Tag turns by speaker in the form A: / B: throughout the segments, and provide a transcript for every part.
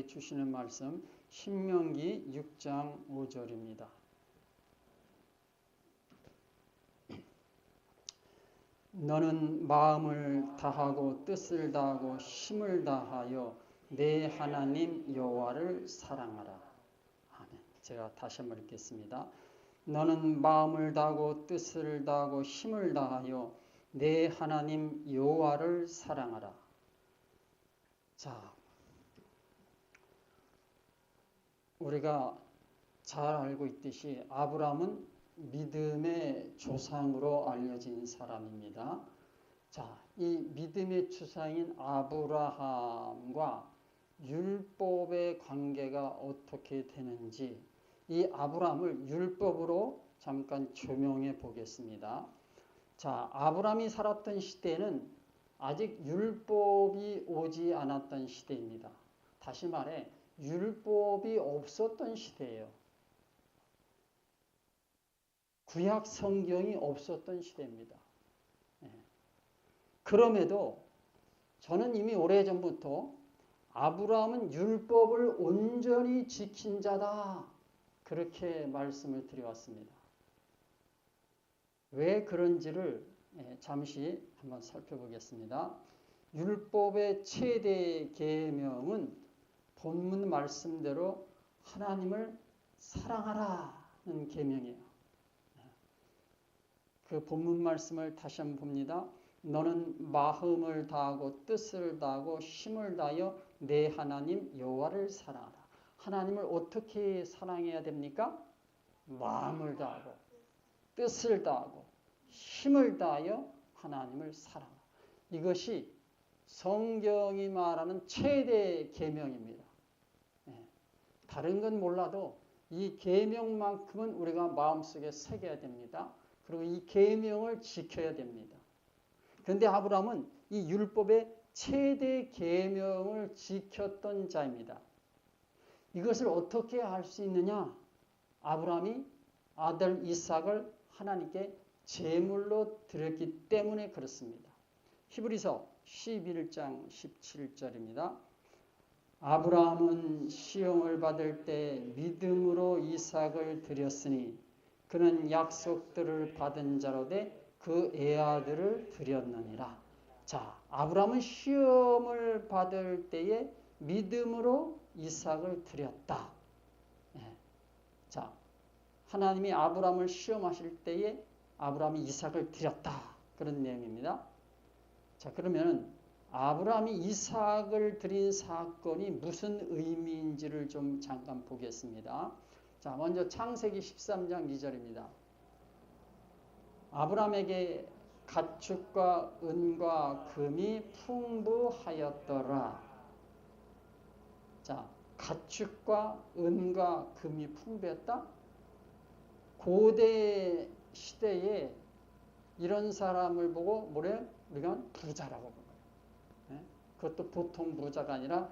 A: 주시는 말씀 신명기 6장 5절입니다. 너는 마음을 다하고 뜻을 다하고 힘을 다하여 내 하나님 여호와를 사랑하라. 아멘. 제가 다시 한번 읽겠습니다. 너는 마음을 다하고 뜻을 다하고 힘을 다하여 내 하나님 여호와를 사랑하라. 자, 우리가 잘 알고 있듯이 아브라함은 믿음의 조상으로 알려진 사람입니다. 자, 이 믿음의 조상인 아브라함과 율법의 관계가 어떻게 되는지 이 아브라함을 율법으로 잠깐 조명해 보겠습니다. 자, 아브라함이 살았던 시대는 아직 율법이 오지 않았던 시대입니다. 다시 말해 율법이 없었던 시대예요. 구약 성경이 없었던 시대입니다. 네. 그럼에도 저는 이미 오래전부터 아브라함은 율법을 온전히 지킨 자다. 그렇게 말씀을 드려왔습니다. 왜 그런지를 예, 잠시 한번 살펴보겠습니다. 율법의 최대 계명은 본문 말씀대로 하나님을 사랑하라는 계명이에요. 그 본문 말씀을 다시 한번 봅니다. 너는 마음을 다하고 뜻을 다하고 힘을 다하여 내 하나님 여호와를 사랑하라. 하나님을 어떻게 사랑해야 됩니까? 마음을 다하고 뜻을 다하고 힘을 다하여 하나님을 사랑하라. 이것이 성경이 말하는 최대 계명입니다. 네. 다른 건 몰라도 이 계명만큼은 우리가 마음속에 새겨야 됩니다. 그리고 이 계명을 지켜야 됩니다. 그런데 아브라함은 이 율법의 최대 계명을 지켰던 자입니다. 이것을 어떻게 할 수 있느냐? 아브라함이 아들 이삭을 하나님께 제물로 드렸기 때문에 그렇습니다. 히브리서 11장 17절입니다. 아브라함은 시험을 받을 때 믿음으로 이삭을 드렸으니 그는 약속들을 받은 자로 돼그 애아들을 드렸느니라. 자, 아브라함은 시험을 받을 때에 믿음으로 이삭을 드렸다. 네. 자, 하나님이 아브라함을 시험하실 때에 아브라함이 이삭을 드렸다. 그런 내용입니다. 자, 그러면 아브라함이 이삭을 드린 사건이 무슨 의미인지를 좀 잠깐 보겠습니다. 자, 먼저 창세기 13장 2절입니다. 아브라함에게 가축과 은과 금이 풍부하였더라. 자, 가축과 은과 금이 풍부했다? 고대 시대에 이런 사람을 보고 뭐래? 우리가 부자라고 부르는 네? 그것도 보통 부자가 아니라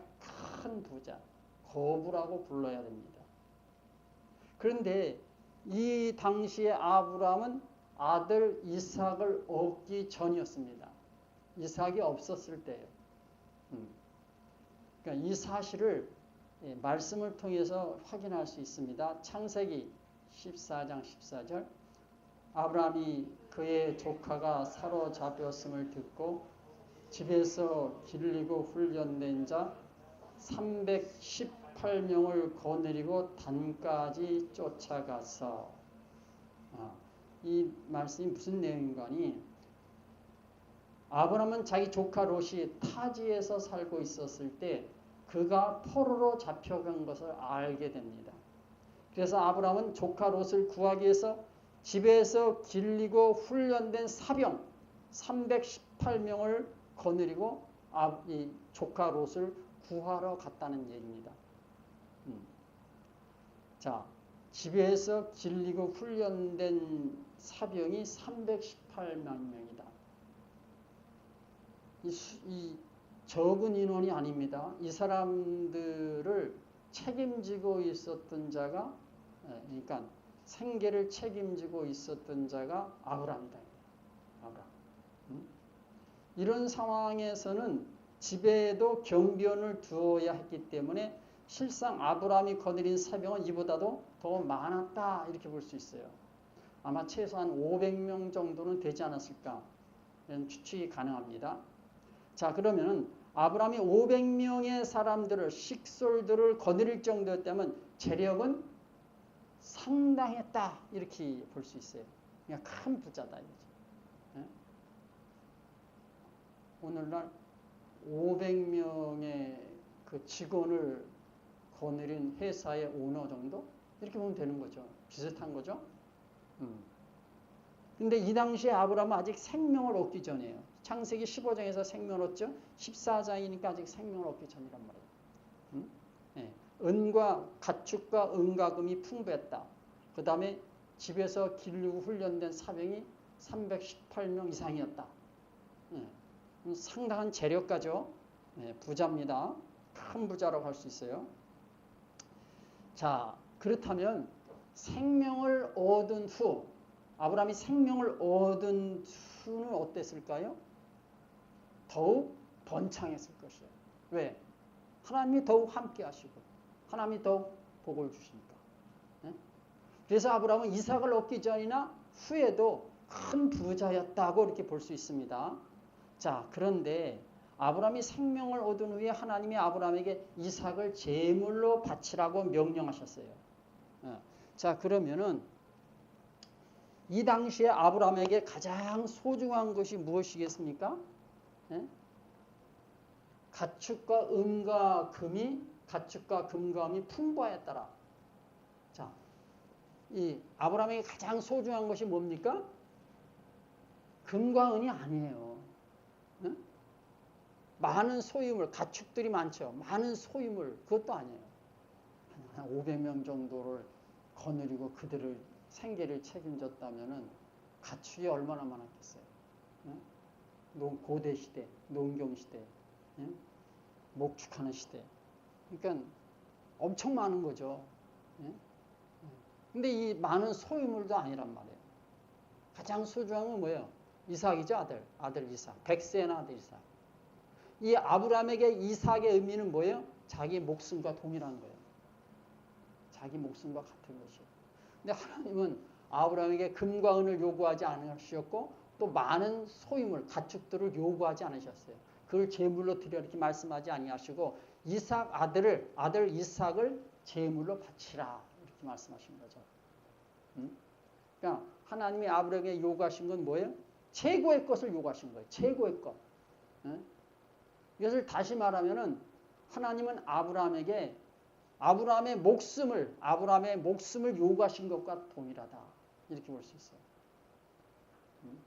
A: 큰 부자, 거부라고 불러야 됩니다. 그런데 이 당시에 아브라함은 아들 이삭을 얻기 전이었습니다. 이삭이 없었을 때예요. 음. 그러니까 이 사실을 예, 말씀을 통해서 확인할 수 있습니다. 창세기 14장 14절 아브라함이 그의 조카가 사로잡혔음을 듣고 집에서 길리고 훈련된 자 310, 8명을 거느리고 단까지 쫓아가서 아, 이 말씀이 무슨 내용인가니 아브라함은 자기 조카 롯이 타지에서 살고 있었을 때 그가 포로로 잡혀간 것을 알게 됩니다. 그래서 아브라함은 조카 롯을 구하기 위해서 집에서 길리고 훈련된 사병 318명을 거느리고 이 조카 롯을 구하러 갔다는 얘기입니다. 음. 자, 집에서 길리고 훈련된 사병이 318만 명이다. 이, 이 적은 인원이 아닙니다. 이 사람들을 책임지고 있었던 자가, 예, 그러니까 생계를 책임지고 있었던 자가 아브라함이다. 아브라함. 음? 이런 상황에서는 집에도 경비원을 두어야 했기 때문에 실상 아브라함이 거느린 사병은 이보다도 더 많았다 이렇게 볼 수 있어요. 아마 최소한 500명 정도는 되지 않았을까 이런 추측이 가능합니다. 자 그러면은 아브라함이 500명의 사람들을 식솔들을 거느릴 정도였다면 재력은 상당했다 이렇게 볼 수 있어요. 그냥 큰 부자다 이거죠. 예? 오늘날 500명의 그 직원을 거느린 회사의 오너 정도 이렇게 보면 되는 거죠. 비슷한 거죠. 음. 근데 이 당시에 아브라함은 아직 생명을 얻기 전이에요. 창세기 15장에서 생명을 얻죠. 14장이니까 아직 생명을 얻기 전이란 말이에요. 음? 네. 은과 가축과 은가금이 풍부했다. 그 다음에 집에서 기르고 훈련된 사병이 318명 이상이었다. 네. 상당한 재력가죠. 네, 부자입니다. 큰 부자라고 할 수 있어요. 자, 그렇다면 생명을 얻은 후, 아브라함이 생명을 얻은 후는 어땠을까요? 더욱 번창했을 것이에요. 왜? 하나님이 더욱 함께 하시고, 하나님이 더욱 복을 주시니까. 네? 그래서 아브라함은 이삭을 얻기 전이나 후에도 큰 부자였다고 이렇게 볼 수 있습니다. 자, 그런데 아브라함이 생명을 얻은 후에 하나님이 아브라함에게 이삭을 제물로 바치라고 명령하셨어요. 어. 자, 그러면은 이 당시에 아브라함에게 가장 소중한 것이 무엇이겠습니까? 예? 가축과 은과 금이 가축과 금과 금이 풍부하였더라. 자, 이 아브라함에게 가장 소중한 것이 뭡니까? 금과 은이 아니에요. 예? 많은 소유물, 가축들이 많죠. 많은 소유물, 그것도 아니에요. 한 500명 정도를 거느리고 그들을 생계를 책임졌다면은 가축이 얼마나 많았겠어요. 예? 고대 시대, 농경 시대, 예? 목축하는 시대. 그러니까 엄청 많은 거죠. 예? 근데 이 많은 소유물도 아니란 말이에요. 가장 소중한 건 뭐예요? 이삭이죠, 아들. 아들 이삭. 백세의 아들 이삭. 이 아브라함에게 이삭의 의미는 뭐예요? 자기 목숨과 동일한 거예요. 자기 목숨과 같은 것이에요. 근데 하나님은 아브라함에게 금과 은을 요구하지 않으셨고 또 많은 소유물, 가축들을 요구하지 않으셨어요. 그걸 제물로 드려 이렇게 말씀하지 아니하시고 이삭 아들을 아들 이삭을 제물로 바치라 이렇게 말씀하신 거죠. 음? 그러니까 하나님이 아브라함에게 요구하신 건 뭐예요? 최고의 것을 요구하신 거예요. 최고의 것. 음? 이것을 다시 말하면은 하나님은 아브라함에게 아브라함의 목숨을 아브라함의 목숨을 요구하신 것과 동일하다 이렇게 볼 수 있어요. 음?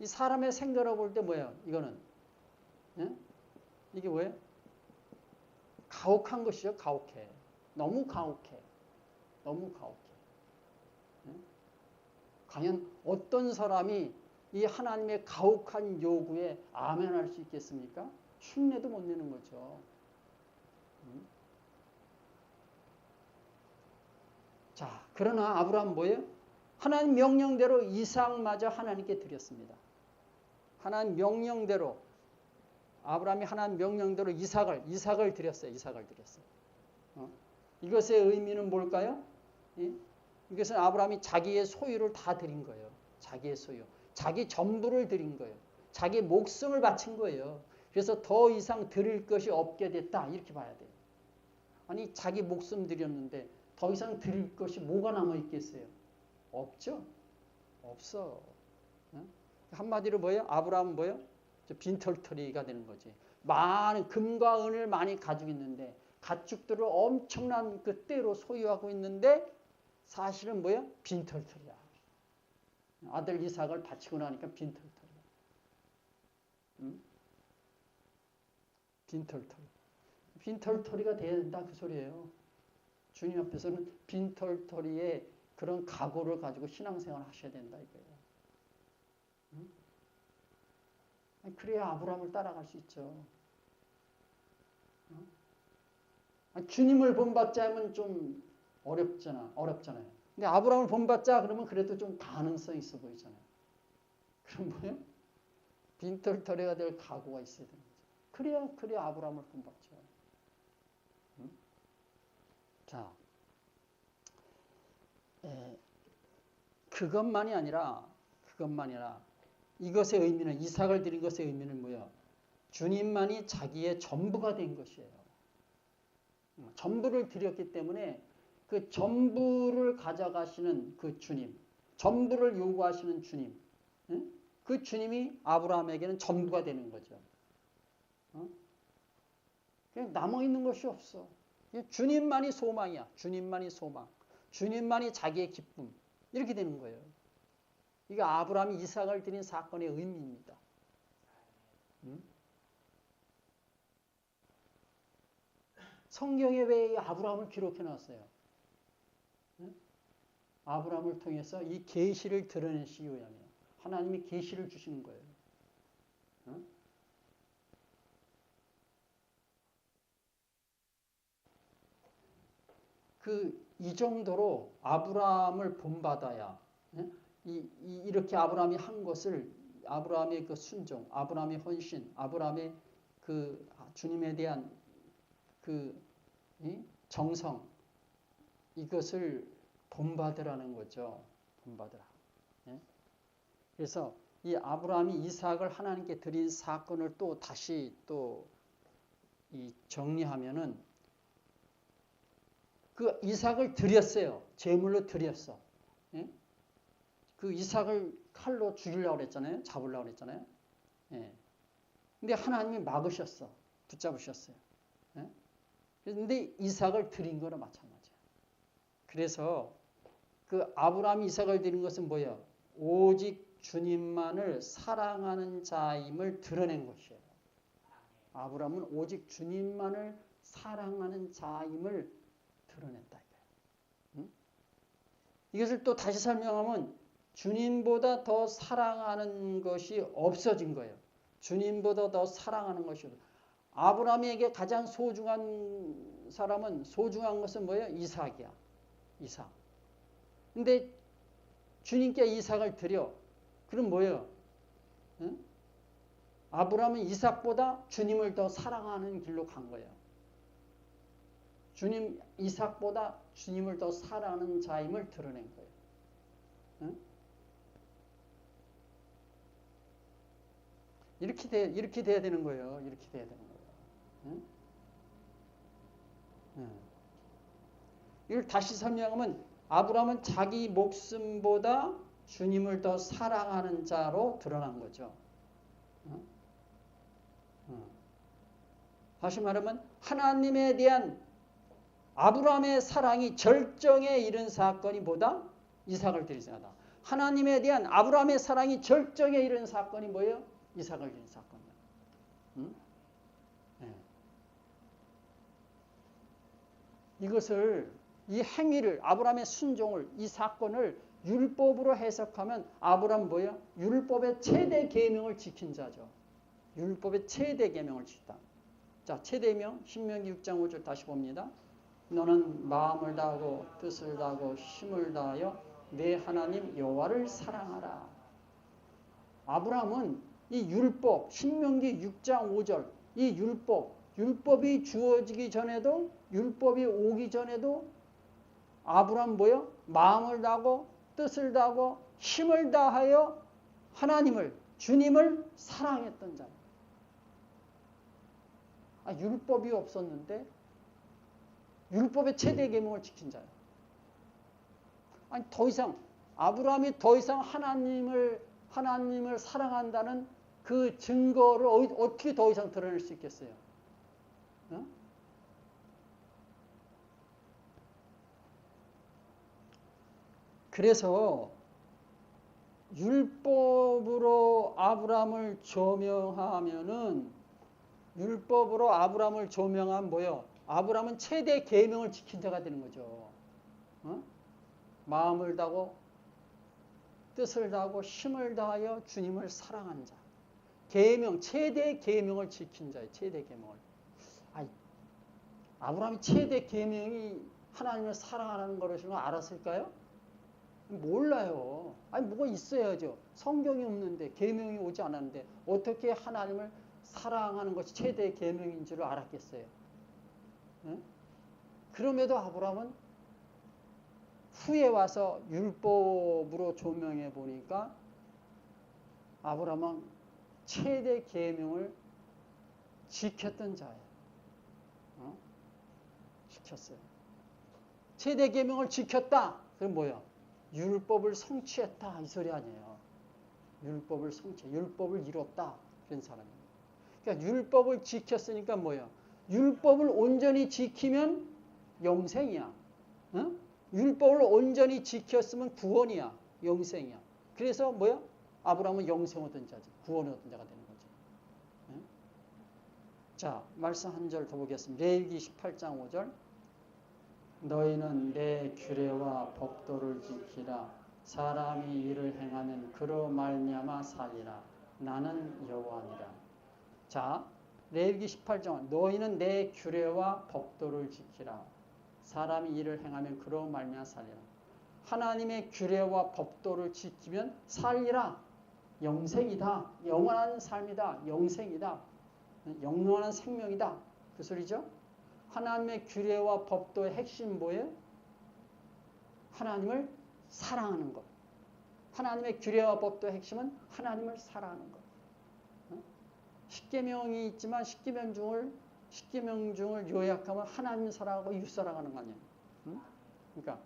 A: 이 사람의 생각을 볼때 뭐예요? 이거는 예? 이게 뭐예요? 가혹한 것이죠. 가혹해. 너무 가혹해. 너무 가혹해. 예? 과연 어떤 사람이 이 하나님의 가혹한 요구에 아멘할 수 있겠습니까? 흉내도 못 내는 거죠. 음? 자, 그러나 아브라함 뭐예요? 하나님 명령대로 이삭마저 하나님께 드렸습니다. 하나님 명령대로 아브라함이 하나님 명령대로 이삭을 이삭을 드렸어요. 이삭을 드렸어요. 어? 이것의 의미는 뭘까요? 예? 이것은 아브라함이 자기의 소유를 다 드린 거예요. 자기의 소유, 자기 전부를 드린 거예요. 자기 목숨을 바친 거예요. 그래서 더 이상 드릴 것이 없게 됐다 이렇게 봐야 돼요. 아니 자기 목숨 드렸는데 더 이상 드릴 것이 뭐가 남아 있겠어요? 없죠. 없어. 한마디로 뭐예요? 아브라함은 뭐예요? 빈털터리가 되는 거지. 많은 금과 은을 많이 가지고 있는데 가축들을 엄청난 그 때로 소유하고 있는데 사실은 뭐예요? 빈털터리야. 아들 이삭을 바치고 나니까 빈털터리야. 응? 빈털터리. 빈털터리가 돼야 된다 그 소리예요. 주님 앞에서는 빈털터리의 그런 각오를 가지고 신앙생활 하셔야 된다 이거예요. 응? 그래야 아브라함을 따라갈 수 있죠. 응? 주님을 본받자 하면 좀 어렵잖아, 어렵잖아요. 근데 아브라함을 본받자 그러면 그래도 좀 가능성 있어 보이잖아요. 그럼 뭐예요? 빈털터리가 될 각오가 있어야 되는 거죠. 그래야, 그래야 아브라함을 본받죠. 자, 에, 그것만이 아니라 그것만이 아니라 이것의 의미는 이삭을 드린 것의 의미는 뭐야? 주님만이 자기의 전부가 된 것이에요. 전부를 드렸기 때문에 그 전부를 가져가시는 그 주님, 전부를 요구하시는 주님, 그 주님이 아브라함에게는 전부가 되는 거죠. 어? 남아 있는 것이 없어. 주님만이 소망이야. 주님만이 소망. 주님만이 자기의 기쁨. 이렇게 되는 거예요. 이게 아브라함이 이삭을 드린 사건의 의미입니다. 음? 성경에 왜 아브라함을 기록해 놨어요? 음? 아브라함을 통해서 이 계시를 드러내시기 위함이에요. 하나님이 계시를 주시는 거예요. 음? 그이 정도로 아브라함을 본받아야 예? 이, 이, 이렇게 아브라함이 한 것을 아브라함의 그 순종, 아브라함의 헌신, 아브라함의 그 주님에 대한 그 정성 이것을 본받으라는 거죠. 본받으라. 예? 그래서 이 아브라함이 이삭을 하나님께 드린 사건을 또 다시 또 정리하면은 그 이삭을 드렸어요. 제물로 드렸어. 예? 그 이삭을 칼로 죽이려고 그랬잖아요. 잡으려고 그랬잖아요. 예. 근데 하나님이 막으셨어. 붙잡으셨어요. 예? 그런데 이삭을 드린 거나 마찬가지야. 그래서 그 아브라함이 이삭을 드린 것은 뭐예요? 오직 주님만을 사랑하는 자임을 드러낸 것이에요. 아브라함은 오직 주님만을 사랑하는 자임을 드러냈다. 응? 이것을 또 다시 설명하면 주님보다 더 사랑하는 것이 없어진 거예요. 주님보다 더 사랑하는 것이 없어. 아브라함에게 가장 소중한 사람은 소중한 것은 뭐예요? 이삭이야. 이삭. 근데 주님께 이삭을 드려. 그럼 뭐예요? 응? 아브라함은 이삭보다 주님을 더 사랑하는 길로 간 거예요. 주님 이삭보다 주님을 더 사랑하는 자임을 드러낸 거예요. 응? 이렇게 돼 이렇게 돼야 되는 거예요. 이렇게 돼야 되는 거예요. 응? 응. 이걸 다시 설명하면 아브라함은 자기 목숨보다 주님을 더 사랑하는 자로 드러난 거죠. 다시 말하면 하나님에 대한 아브라함의 사랑이 절정에 이른 사건이 보다 이삭을 드리자다. 하나님에 대한 아브라함의 사랑이 절정에 이른 사건이 뭐예요? 이삭을 드린 사건이야. 응? 네. 이것을 이 행위를 아브라함의 순종을 이 사건을 율법으로 해석하면 아브라함 뭐예요? 율법의 최대 계명을 지킨 자죠. 율법의 최대 계명을 지켰다. 자, 최대명 신명기 6장 5절 다시 봅니다. 너는 마음을 다하고 뜻을 다하고 힘을 다하여 내 하나님 여호와를 사랑하라. 아브라함은 이 율법 신명기 6장 5절 이 율법 율법이 주어지기 전에도 율법이 오기 전에도 아브라함 뭐요? 마음을 다하고 뜻을 다하고 힘을 다하여 하나님을 주님을 사랑했던 자. 아, 율법이 없었는데 율법의 최대 계명을 지킨 자예요. 아니 더 이상 아브라함이 더 이상 하나님을 하나님을 사랑한다는 그 증거를 어떻게 더 이상 드러낼 수 있겠어요? 어? 그래서 율법으로 아브라함을 조명하면은 율법으로 아브라함을 조명한 뭐요? 아브라함은 최대 계명을 지킨 자가 되는 거죠. 어? 마음을 다하고 뜻을 다하고 힘을 다하여 주님을 사랑한 자. 계명 최대 계명을 지킨 자예요. 최대 계명을. 아이, 아브라함이 최대 계명이 하나님을 사랑하는 것을 알았을까요? 몰라요. 아니 뭐가 있어야죠. 성경이 없는데 계명이 오지 않았는데 어떻게 하나님을 사랑하는 것이 최대 계명인 줄 알았겠어요. 그럼에도 아브라함은 후에 와서 율법으로 조명해 보니까 아브라함은 최대 계명을 지켰던 자예요. 어? 지켰어요. 최대 계명을 지켰다. 그럼 뭐야? 율법을 성취했다 이 소리 아니에요. 율법을 성취, 율법을 이뤘다 그런 사람이에요. 그러니까 율법을 지켰으니까 뭐야? 율법을 온전히 지키면 영생이야. 어? 율법을 온전히 지켰으면 구원이야. 영생이야. 그래서 뭐야? 아브라함은 영생 얻은 자지. 구원 얻은 자가 되는 거지. 어? 자, 말씀 한 절 더 보겠습니다. 레위기 18장 5절. 너희는 내 규례와 법도를 지키라. 사람이 이를 행하면 그로 말미암아 살리라. 나는 여호와니라. 자, 레위기 18장 너희는 내 규례와 법도를 지키라. 사람이 이를 행하면 그로 말미암아 살리라. 하나님의 규례와 법도를 지키면 살리라. 영생이다. 영원한 삶이다. 영생이다. 영원한 생명이다. 그 소리죠? 하나님의 규례와 법도의 핵심 뭐예요? 하나님을 사랑하는 것. 하나님의 규례와 법도의 핵심은 하나님을 사랑하는 것. 십계명이 있지만 십계명 중을 십계명 중을 요약하면 하나님 사랑하고 이웃 사랑하는 거 아니에요. 응? 그러니까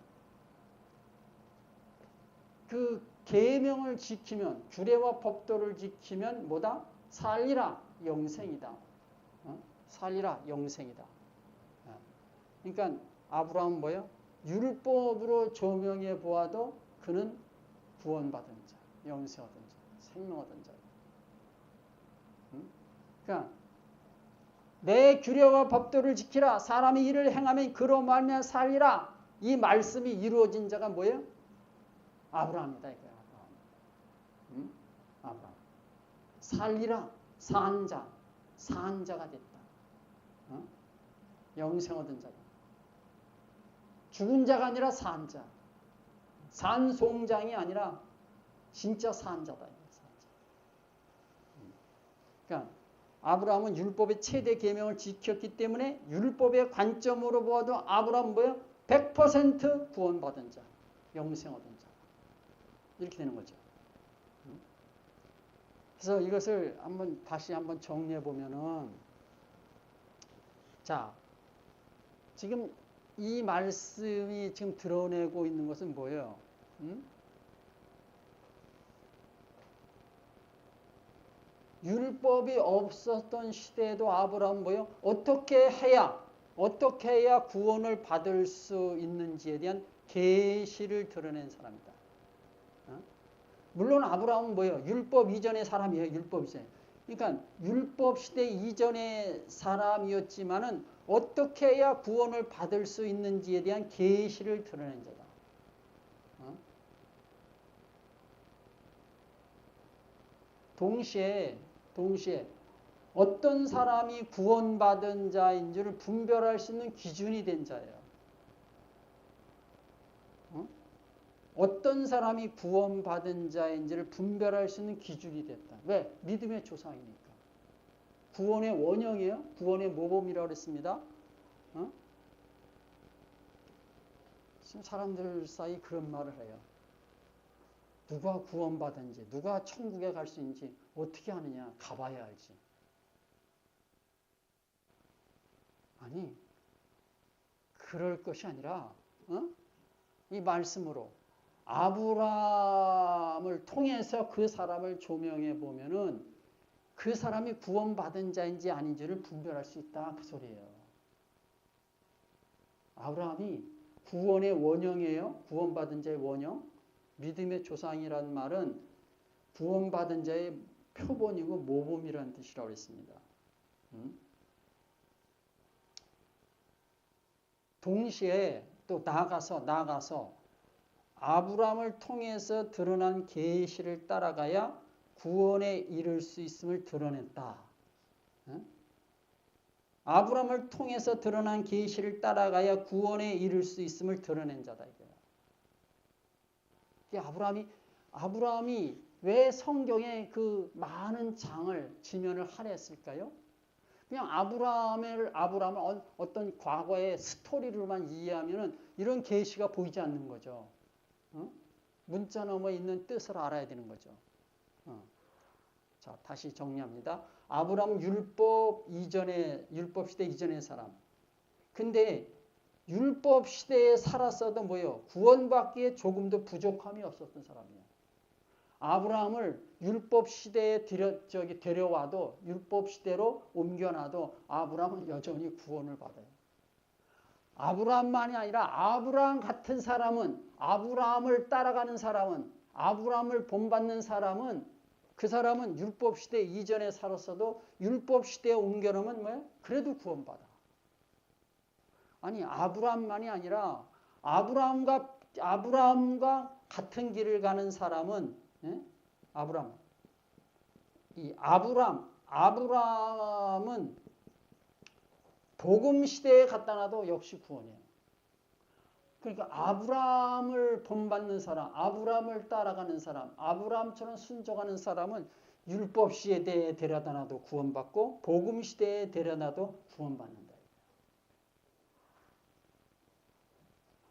A: 그 계명을 지키면 규례와 법도를 지키면 뭐다? 살리라 영생이다. 어? 살리라 영생이다. 어. 그러니까 아브라함 뭐예요? 율법으로 조명해 보아도 그는 구원받은 자, 영생 얻은 자, 생명 얻은 자. 응? 그러니까 내 규례와 법도를 지키라. 사람이 이를 행하면 그로 말면 살리라. 이 말씀이 이루어진 자가 뭐예요? 아브라함이다 이거야. 응? 아브라함. 살리라. 산 자. 산 자가 됐다. 어? 영생 얻은 자다. 죽은 자가 아니라 산 자. 산송장이 아니라 진짜 산 자다. 산 자. 그러니까 아브라함은 율법의 최대 계명을 지켰기 때문에 율법의 관점으로 보아도 아브라함은 뭐예요? 100% 구원받은 자, 영생 얻은 자. 이렇게 되는 거죠. 그래서 이것을 한번 다시 한번 정리해 보면은 자, 지금 이 말씀이 지금 드러내고 있는 것은 뭐예요? 음? 율법이 없었던 시대에도 아브라함 뭐요? 어떻게 해야 어떻게 해야 구원을 받을 수 있는지에 대한 계시를 드러낸 사람이다. 어? 물론 아브라함은 뭐예요? 율법 이전의 사람이에요. 율법 이전. 그러니까 율법 시대 이전의 사람이었지만은 어떻게 해야 구원을 받을 수 있는지에 대한 계시를 드러낸 자다. 어? 동시에 동시에 어떤 사람이 구원받은 자인 지를 분별할 수 있는 기준이 된 자예요. 어? 어떤 사람이 구원받은 자인지를 분별할 수 있는 기준이 됐다. 왜? 믿음의 조상이니까. 구원의 원형이에요. 구원의 모범이라고 그랬습니다. 어? 지금 사람들 사이 그런 말을 해요. 누가 구원받은지, 누가 천국에 갈 수 있는지 어떻게 하느냐? 가봐야 알지. 아니, 그럴 것이 아니라, 어? 이 말씀으로 아브라함을 통해서 그 사람을 조명해 보면은 그 사람이 구원받은 자인지 아닌지를 분별할 수 있다. 그 소리예요. 아브라함이 구원의 원형이에요. 구원받은 자의 원형. 믿음의 조상이란 말은 구원받은 자의 표본이고 모범이라는 뜻이라고 했습니다. 음? 동시에 또 나아가서 나아가서 아브라함을 통해서 드러난 계시를 따라가야 구원에 이를 수 있음을 드러냈다. 아브라함을 통해서 드러난 계시를 따라가야 구원에 이를 수 있음을 드러낸 자다 이거야. 아브라함이 아브라함이 왜 성경에 그 많은 장을 지면을 할애했을까요? 그냥 아브라함을 아브라함을 어- 어떤 과거의 스토리로만 이해하면은 이런 계시가 보이지 않는 거죠. 어? 문자 너머에 있는 뜻을 알아야 되는 거죠. 어. 자, 다시 정리합니다. 아브라함 율법 이전에 율법 시대 이전의 사람. 근데 율법 시대에 살았어도 뭐요? 구원받기에 조금도 부족함이 없었던 사람이에요. 아브라함을 율법 시대에 들여, 저기 데려와도 율법 시대로 옮겨놔도 아브라함은 여전히 구원을 받아요. 아브라함만이 아니라 아브라함 같은 사람은 아브라함을 따라가는 사람은 아브라함을 본받는 사람은 그 사람은 율법 시대 이전에 살았어도 율법 시대에 옮겨놓으면 뭐야? 그래도 구원받아. 아니 아브라함만이 아니라 아브라함과 아브라함과 같은 길을 가는 사람은 예? 아브라함 이 아브람 아브라함은 복음 시대에 갖다 놔도 역시 구원이에요. 그러니까 아브라함을 본받는 사람, 아브라함을 따라가는 사람, 아브라함처럼 순종하는 사람은 율법 시대에 데려다 놔도 구원받고 복음 시대에 데려다도 구원받는다.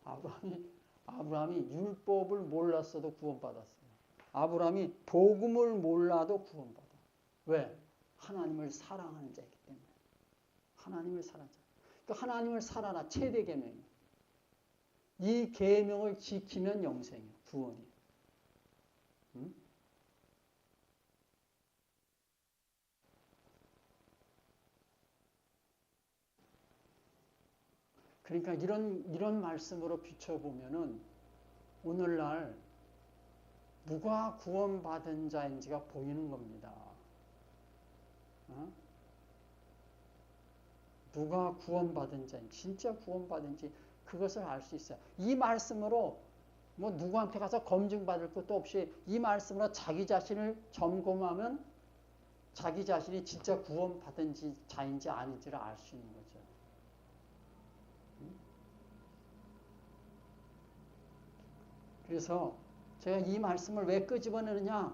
A: 아브라함이 아브라함이 율법을 몰랐어도 구원받았어요. 아브라함이 복음을 몰라도 구원받아. 왜? 하나님을 사랑하는 자이기 때문에. 하나님을 사랑하는 자. 그러니까 하나님을 살아라 최대 계명이. 이 계명을 지키면 영생이에요. 구원이. 응? 그러니까 이런 이런 말씀으로 비춰보면은 오늘날 누가 구원받은 자인지가 보이는 겁니다. 어? 누가 구원받은 자인지, 진짜 구원받은지 그것을 알 수 있어요. 이 말씀으로 뭐 누구한테 가서 검증받을 것도 없이 이 말씀으로 자기 자신을 점검하면 자기 자신이 진짜 구원받은 자인지 아닌지를 알 수 있는 거죠. 그래서 제가 이 말씀을 왜 끄집어내느냐?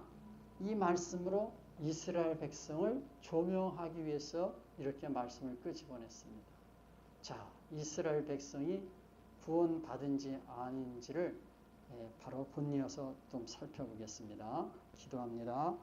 A: 이 말씀으로 이스라엘 백성을 조명하기 위해서 이렇게 말씀을 끄집어냈습니다. 자, 이스라엘 백성이 구원받은지 아닌지를 바로 본이어서 좀 살펴보겠습니다. 기도합니다.